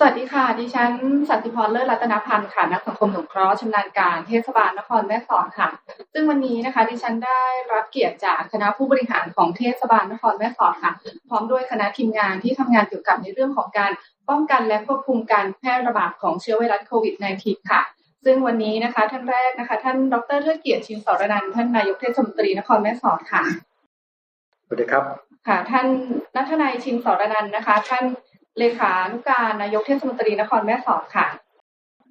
สวัสดีค่ะ ดิฉันสันติพรเลิศรัตนพันธ์ค่ะ นักสังคมสงเคราะห์ชำนาญการเทศบาลนครแม่สอดค่ะ ซึ่งวันนี้นะคะ ดิฉันได้รับเกียรติจากคณะผู้บริหารของเทศบาลนครแม่สอดค่ะ พร้อมด้วยคณะทีมงานที่ทำงานเกี่ยวกับในเรื่องของการป้องกันและควบคุมการแพร่ระบาดของเชื้อไวรัสโควิด -19 ค่ะ ซึ่งวันนี้นะคะท่านแรกนะคะ ท่านดรเทิดเกียรติชินสรนันท่านนายกเทศมนตรีนครแม่สอดค่ะสวัสดีครับค่ะท่านนัทนายชินสรนันนะคะ ท่าน เลขานุการนายกเทศมนตรีนครแม่สอดค่ะ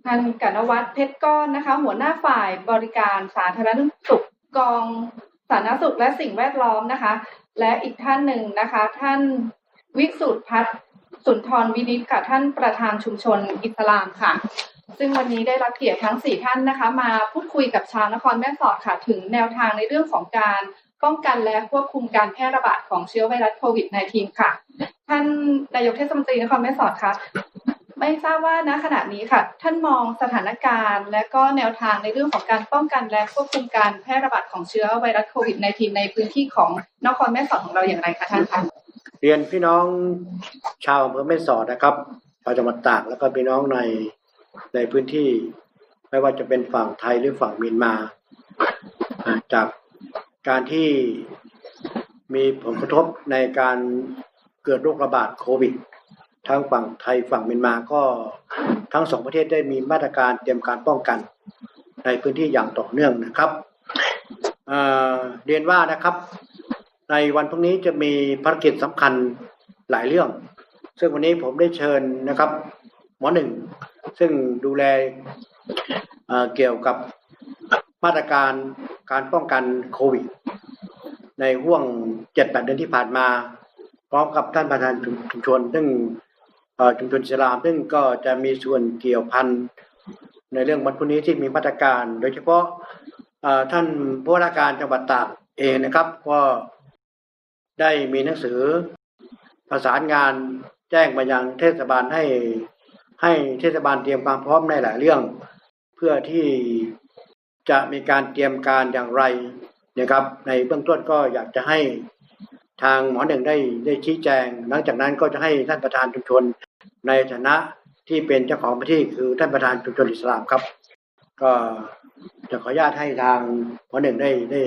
ท่านกนวัฒน์เพชรก้อนนะคะ หัวหน้าฝ่ายบริการสาธารณสุขกองสาธารณสุขและสิ่งแวดล้อมนะคะ และอีกท่านหนึ่งนะคะ ท่านวิสุทธพัฒน์สุนทรวินิจค่ะท่านประธานชุมชนอิสลามค่ะ ซึ่งวันนี้ได้รับเกียรติทั้งสี่ท่านนะคะ มาพูดคุยกับชาวนครแม่สอดค่ะ ถึงแนวทางในเรื่องของการป้องกันและควบคุมการแพร่ระบาดของเชื้อไวรัสโควิด -19 ค่ะ ท่าน นายกเทศมนตรีนครแม่สอดคะไม่ทราบว่าณขณะนี้ค่ะ ท่านมองสถานการณ์ และก็แนวทางในเรื่องของการป้องกันและควบคุมการแพร่ระบาดของเชื้อไวรัสโควิด -19 ในพื้นที่ของนครแม่สอดของเราอย่างไรคะท่านคะเรียนพี่น้องชาวอำเภอแม่สอดนะครับชาวจังหวัดตากแล้วก็พี่น้องในในพื้นที่ไม่ว่าจะเป็นฝั่งไทยหรือฝั่งเมียนมาอ่าจากการที่มีผลกระทบในการ เกิดโรคระบาดโควิดทั้งฝั่งไทยฝั่งเมียนมาก็ทั้งสองประเทศได้มีมาตรการเตรียมการป้องกัน ในพื้นที่อย่างต่อเนื่องนะครับเเรียนว่านะครับ ในวันพรุ่งนี้จะมีภารกิจสำคัญหลายเรื่อง ซึ่งวันนี้ผมได้เชิญนะครับ หมอหนึ่ง ซึ่งดูแลเเกี่ยวกับมาตรการการป้องกันโควิด ในห่วงเจ็ดแปดเดือนที่ผ่านมา พร้อมกับท่านประธานชุมชน ซึ่งเอ่อชุมชนอิสลาม ซึ่งก็จะมีส่วนเกี่ยวพันในเรื่องวันพรุ่งนี้ที่มีมาตรการ โดยเฉพาะท่านผู้ว่าราชการจังหวัดตากเองนะครับ ก็ได้มีหนังสือประสานงานแจ้งมายังเทศบาลให้ให้เทศบาลเตรียมความพร้อมในหลายเรื่อง เพื่อที่จะมีการเตรียมการอย่างไรนะครับ ในเบื้องต้นก็อยากจะให้ ทางหมอหนึ่งได้ได้ชี้แจง หลังจากนั้นก็จะให้ท่านประธานชุมชน ในฐานะที่เป็นเจ้าของพื้นที่คือท่านประธานชุมชนอิสลามครับ ก็จะขออนุญาตให้ทางหมอหนึ่งได้ได้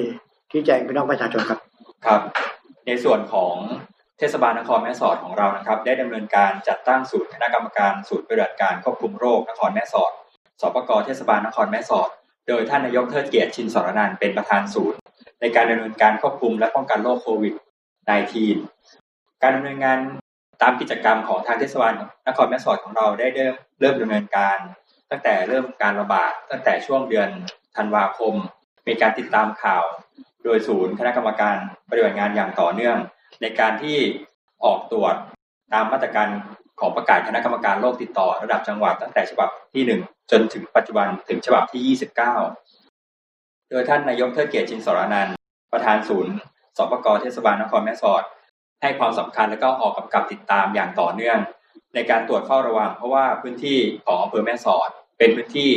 ชี้แจงพี่น้องประชาชนครับครับ ในส่วนของเทศบาลนครแม่สอดของเรานะครับ ได้ดำเนินการจัดตั้งศูนย์คณะกรรมการศูนย์ปฏิบัติการควบคุมโรคนครแม่สอดสปกเทศบาลนครแม่สอด โดยท่านนายกเทิดเกียรติชินสรนันเป็นประธานศูนย์ ในการดำเนินการควบคุมและป้องกันโรคโควิด -19 การดำเนินงานตามกิจกรรมของทางเทศบาลนครแม่สอดของเราได้เริ่มเริ่มดำเนินการ ตั้งแต่เริ่มการระบาดตั้งแต่ช่วงเดือนธันวาคม มีการติดตามข่าว โดยศูนย์คณะกรรมการปฏิบัติงานอย่างต่อเนื่อง ในการที่ออกตรวจตามมาตรการของประกาศคณะกรรมการโรคติดต่อระดับจังหวัดตั้งแต่ฉบับที่ 1 จนถึงปัจจุบันถึงฉบับที่ 29 โดยท่านนายกเทิดเกียรติชินสรนันท์ประธานศูนย์ สปกเทศบาลนครแม่สอด ให้ความสำคัญและก็ออกกำกับติดตามอย่างต่อเนื่อง ในการตรวจเฝ้าระวัง เพราะว่าพื้นที่ของอำเภอแม่สอด เป็นพื้นที่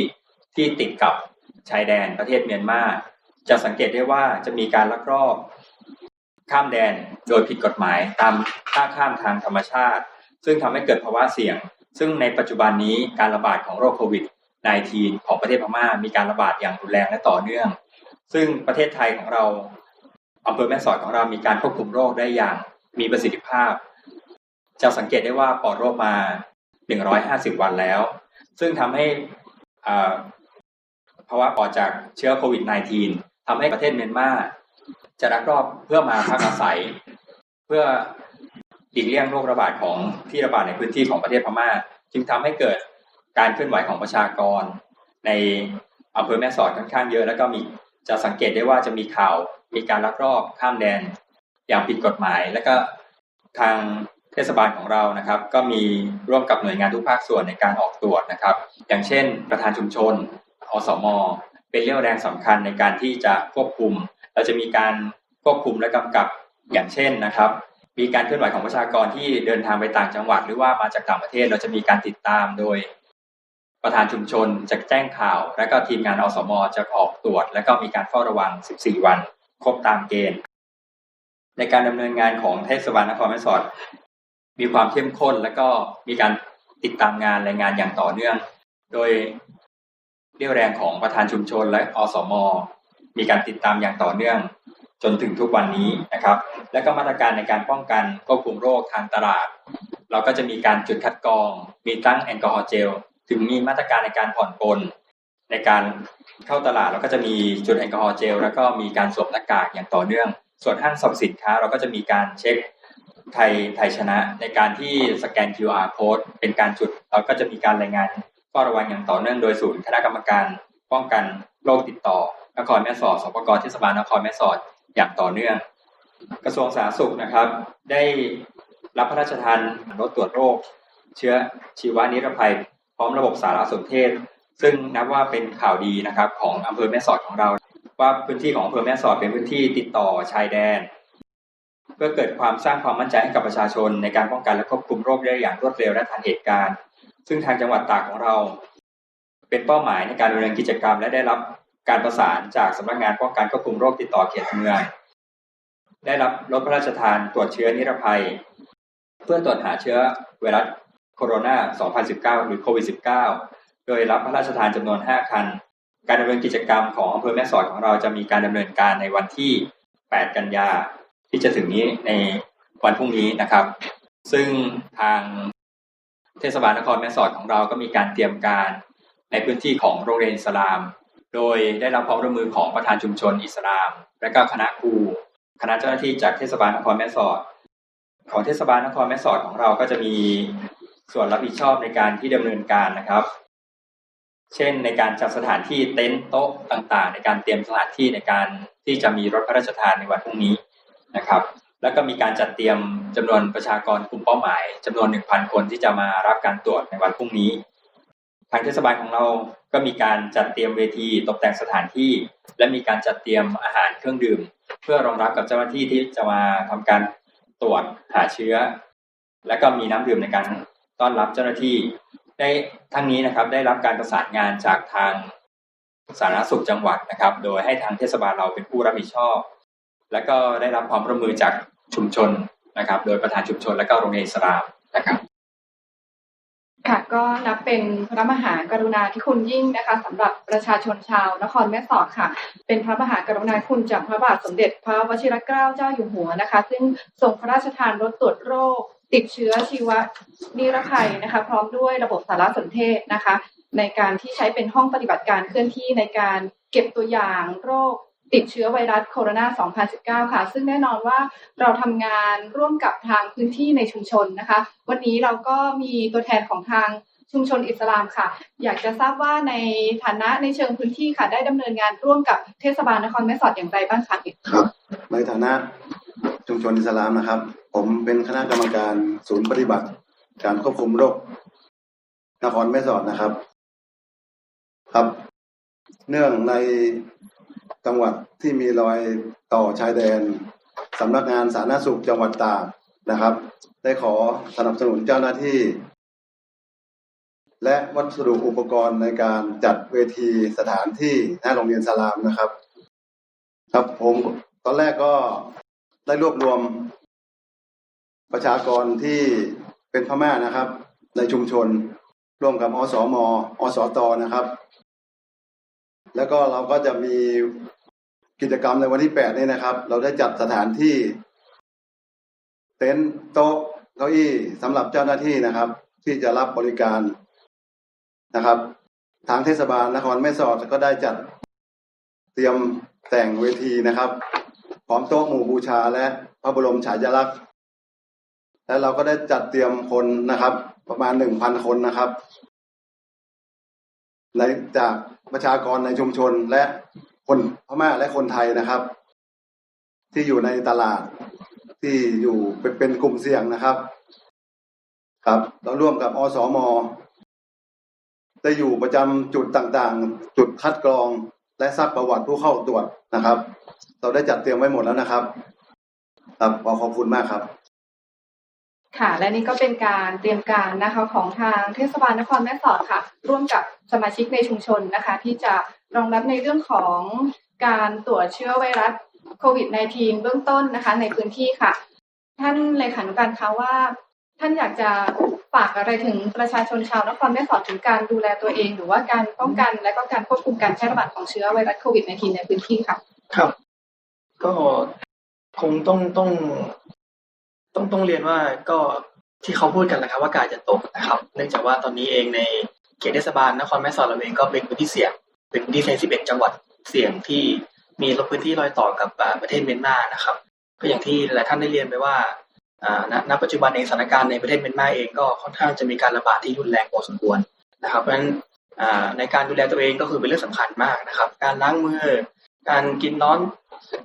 ที่ติดกับชายแดนประเทศเมียนมาจะสังเกตได้ว่าจะมีการลักลอบข้ามแดนโดยผิดกฎหมายตามท่าข้ามทางธรรมชาติ ซึ่งทำให้เกิดภาวะเสี่ยง ซึ่งในปัจจุบันนี้การระบาดของโรคโควิด -19 ของประเทศพม่ามีการระบาดอย่างรุนแรงและต่อเนื่อง ซึ่งประเทศไทยของเรา อำเภอแม่สอดของเรามีการควบคุมโรคได้อย่างมีประสิทธิภาพ จะสังเกตได้ว่าปลอดโรคมา 150 วันแล้ว ซึ่งทำให้ภาวะปอดจากเชื้อโควิด -19 ทำให้ประเทศเมียนมาจะรักรอบเพื่อมาพักอาศัย เพื่อหลีกเลี่ยงโรคระบาดของที่ระบาดในพื้นที่ของประเทศพม่า จึงทำให้เกิดการเคลื่อนไหวของประชากร ในอำเภอแม่สอดค่อนข้างเยอะ แล้วก็มีจะสังเกตได้ว่าจะมีข่าว มีการลักลอบข้ามแดนอย่างผิดกฎหมาย แล้วก็ทางเทศบาลของเรานะครับ ก็มีร่วมกับหน่วยงานทุกภาคส่วนในการออกตรวจนะครับ อย่างเช่น ประธานชุมชนอสม เป็นเรี่ยวแรงสำคัญในการที่จะควบคุม เราจะมีการควบคุมและกำกับอย่างเช่นนะครับ มีการเคลื่อนไหวของประชากรที่เดินทางไปต่างจังหวัด หรือว่ามาจากต่างประเทศเราจะมีการติดตามโดย ประธานชุมชนจะแจ้งข่าว และก็ทีมงานอสม จะออกตรวจ และก็มีการเฝ้าระวัง 14 วัน ครบตามเกณฑ์ ในการดำเนินงานของเทศบาลนครแม่สอด มีความเข้มข้น และก็มีการติดตามงานรายงานอย่างต่อเนื่อง โดยเรี่ยวแรงของประธานชุมชนและอสม มีการติดตามอย่างต่อเนื่อง จนถึงทุกวันนี้นะครับ และก็มาตรการในการป้องกันควบคุมโรคทางตลาด เราก็จะมีการจุดคัดกรอง มีตั้งแอลกอฮอล์เจล ถึงมีมาตรการในการผ่อนปลน ในการเข้าตลาดเราก็จะมีจุดแอลกอฮอล์เจลแล้วก็มีการสวมหน้ากากอย่างต่อเนื่อง ส่วนห้างสรรพสินค้าเราก็จะมีการเช็คไทยไทยชนะ ในการที่สแกน QR code เป็นการจุดเราก็จะมีการรายงานเฝ้าระวังอย่างต่อเนื่องโดยศูนย์คณะกรรมการป้องกันโรคติดต่อนครแม่สอดสปกเทศบาลนครแม่สอดอย่างต่อเนื่อง กระทรวงสาธารณสุขนะครับ ได้รับพระราชทานรถตรวจโรค เชื้อชีวนิรภัย พร้อมระบบสารสนเทศ ซึ่งนับว่าเป็นข่าวดีนะครับของอำเภอแม่สอดของเรา ว่าพื้นที่ของอำเภอแม่สอดเป็นพื้นที่ติดต่อชายแดน เพื่อเกิดความสร้างความมั่นใจให้กับประชาชนในการป้องกันและควบคุมโรคได้อย่างรวดเร็วและทันเหตุการณ์ ซึ่งทางจังหวัดตากของเรา เป็นเป้าหมายในการดำเนินกิจกรรม และได้รับการประสานจากสำนักงานป้องกันควบคุมโรคติดต่อเขตเมืองได้รับรถพระราชทานตรวจเชื้อนิรภัย เพื่อตรวจหาเชื้อไวรัสโคโรนา 2019 หรือโควิด -19 โดยรับพระราชทานจำนวน 5 คัน การดำเนินกิจกรรมของอำเภอแม่สอดของเราจะมีการดำเนินการในวันที่ 8 กันยาที่จะถึงนี้ในวันพรุ่งนี้นะครับ ซึ่งทางเทศบาลนครแม่สอดของเราก็มีการเตรียมการในพื้นที่ของโรงเรียนอิสลาม โดยได้รับความร่วมมือของประธานชุมชนอิสลาม และก็คณะครู คณะเจ้าหน้าที่จากเทศบาลนครแม่สอด ของเทศบาลนครแม่สอดของเราก็จะมีส่วนรับผิดชอบในการที่ดำเนินการนะครับ เช่น ในการจัดสถานที่เต็นท์โต๊ะต่างๆ ในการเตรียมสถานที่ในการที่จะมีรถพระราชทานในวันพรุ่งนี้นะครับ แล้วก็มีการจัดเตรียมจำนวนประชากรกลุ่มเป้าหมายจำนวน 1,000 คนที่จะมารับการตรวจในวันพรุ่งนี้ ทางเทศบาลของเราก็มีการจัดเตรียมเวทีตกแต่งสถานที่ และมีการจัดเตรียมอาหารเครื่องดื่ม เพื่อรองรับกับเจ้าหน้าที่ที่จะมาทำการตรวจหาเชื้อ และก็มีน้ำดื่มในการต้อนรับเจ้าหน้าที่ ได้ทั้งนี้นะครับได้รับการประสานงานจากทางสาธารณสุขจังหวัดนะครับ โดยให้ทางเทศบาลเราเป็นผู้รับผิดชอบ และก็ได้รับความร่วมมือจากชุมชนนะครับ โดยประธานชุมชนและก็โรงเรียนอิสลามนะครับค่ะก็นับเป็นพระมหากรุณาธิคุณยิ่งนะคะสำหรับประชาชนชาวนครแม่สอดค่ะ เป็นพระมหากรุณาคุณจากพระบาทสมเด็จพระวชิรเกล้าเจ้าอยู่หัวนะคะ ซึ่งทรงพระราชทานรถตรวจโรค ติดเชื้อชีวนิรภัยนะคะ พร้อมด้วยระบบสารสนเทศนะคะ ในการที่ใช้เป็นห้องปฏิบัติการเคลื่อนที่ในการเก็บตัวอย่างโรคติดเชื้อไวรัสโคโรนา 2019 ค่ะ ซึ่งแน่นอนว่าเราทำงานร่วมกับทางพื้นที่ในชุมชนนะคะ วันนี้เราก็มีตัวแทนของทางชุมชนอิสลามค่ะ อยากจะทราบว่าในฐานะในเชิงพื้นที่ค่ะ ได้ดำเนินงานร่วมกับเทศบาลนครแม่สอดอย่างไรบ้างคะครับ ในฐานะ ชุมชนอิสลามนะครับ ผมเป็นคณะกรรมการศูนย์ปฏิบัติ การควบคุมโรคนครแม่สอดนะครับ ครับ เนื่องในจังหวัดที่มีรอยต่อชายแดนสำนักงานสาธารณสุขจังหวัดตากนะครับ ได้ขอสนับสนุนเจ้าหน้าที่ และวัสดุอุปกรณ์ในการจัดเวทีสถานที่หน้าโรงเรียนสลามนะครับ ครับผมตอนแรกก็ ได้รวบรวมประชากรที่เป็นพม่านะครับ ในชุมชนร่วมกับอสมอสตอนะครับ แล้วก็เราก็จะมีกิจกรรมในวันที่แปดนี้นะครับ เราได้จัดสถานที่ เต็นท์โต๊ะเก้าอี้สำหรับเจ้าหน้าที่นะครับ ที่จะรับบริการนะครับ ทางเทศบาลนครแม่สอดก็ได้จัดเตรียมแต่งเวทีนะครับ พร้อมโต๊ะหมู่บูชาและพระบรมฉายาลักษณ์และเราก็ได้จัดเตรียมคนนะครับ ประมาณหนึ่งพันคนนะครับในจากประชากรในชุมชนและคนพม่าและคนไทยนะครับ ที่อยู่ในตลาดที่อยู่เป็นเป็นกลุ่มเสี่ยงนะครับ ครับเราร่วมกับอสมได้อยู่ประจำจุดต่างๆ จุดคัดกรองและซักประวัติผู้เข้าตรวจนะครับ เราได้จัดเตรียมไว้หมดแล้วนะครับ ครับขอขอบคุณมากครับ ค่ะ และนี่ก็เป็นการเตรียมการนะคะของทางเทศบาลนครแม่สอดค่ะ ร่วมกับสมาชิกในชุมชนนะคะ ที่จะรองรับในเรื่องของการตรวจเชื้อไวรัสโควิด -19 เบื้องต้นนะคะ ในพื้นที่ค่ะ ท่านเลขานุการคะว่า ท่านอยากจะฝากอะไรถึงประชาชนชาวนครแม่สอดถึงการดูแลตัวเอง หรือว่าการป้องกันและก็การควบคุมการแพร่ระบาดของเชื้อไวรัสโควิด -19 ในพื้นที่ค่ะ ครับ ก็คงต้องต้อง ต้องต้องเรียนว่าก็ที่เขาพูดกันแหละครับว่ากาศจะตกนะครับ เนื่องจากว่าตอนนี้เองในเขตเทศบาลนครแม่สอดเราเองก็เป็นพื้นที่เสี่ยง เป็นพื้นที่ใน11 จังหวัดเสี่ยงที่มีพื้นที่รอยต่อกับประเทศเมียนมานะครับ ก็อย่างที่หลายท่านได้เรียนไปว่าอ่าณปัจจุบันในสถานการณ์ในประเทศเมียนมาเองก็ค่อนข้างจะมีการระบาดที่รุนแรงพอสมควรนะครับ เพราะฉะนั้นในการดูแลตัวเองก็คือเป็นเรื่องสำคัญมากนะครับ การล้างมือ การกินน้อน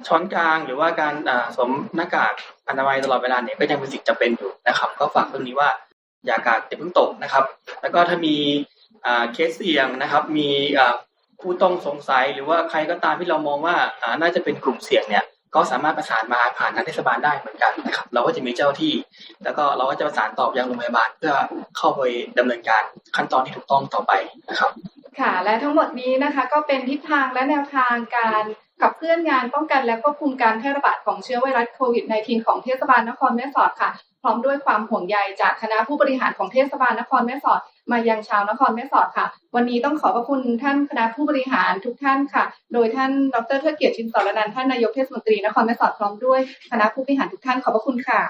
ช้อนกลางหรือว่าการสวมหน้ากากอนามัยตลอดเวลาเนี่ยก็ยังเป็นสิ่งจำเป็นอยู่นะครับ ก็ฝากเรื่องนี้ว่าอย่ากาดอย่าเพิ่งตกนะครับ แล้วก็ถ้ามีเคสเสี่ยงนะครับ มีผู้ต้องสงสัยหรือว่าใครก็ตามที่เรามองว่าน่าจะเป็นกลุ่มเสี่ยงเนี่ยก็สามารถประสานมาผ่านทางเทศบาลได้เหมือนกันนะครับ เราก็จะมีเจ้าที่ แล้วก็เราก็จะประสานตอบยังโรงพยาบาลเพื่อเข้าไปดำเนินการขั้นตอนที่ถูกต้องต่อไปนะครับ ค่ะ และทั้งหมดนี้นะคะก็เป็นทิศทางและแนวทางการ ขับเคลื่อนงานป้องกันและควบคุมการแพร่ระบาดของเชื้อไวรัสโควิด -19 ของเทศบาลนครแม่สอดค่ะ พร้อมด้วยความห่วงใยจากคณะผู้บริหารของเทศบาลนครแม่สอด มายังชาวนครแม่สอดค่ะ วันนี้ต้องขอบพระคุณท่านคณะผู้บริหารทุกท่านค่ะ โดยท่านดรเทิดเกียรติชินสรนันท์ท่านนายกเทศมนตรีนครแม่สอดพร้อมด้วยคณะผู้บริหารทุกท่านขอบพระคุณค่ะ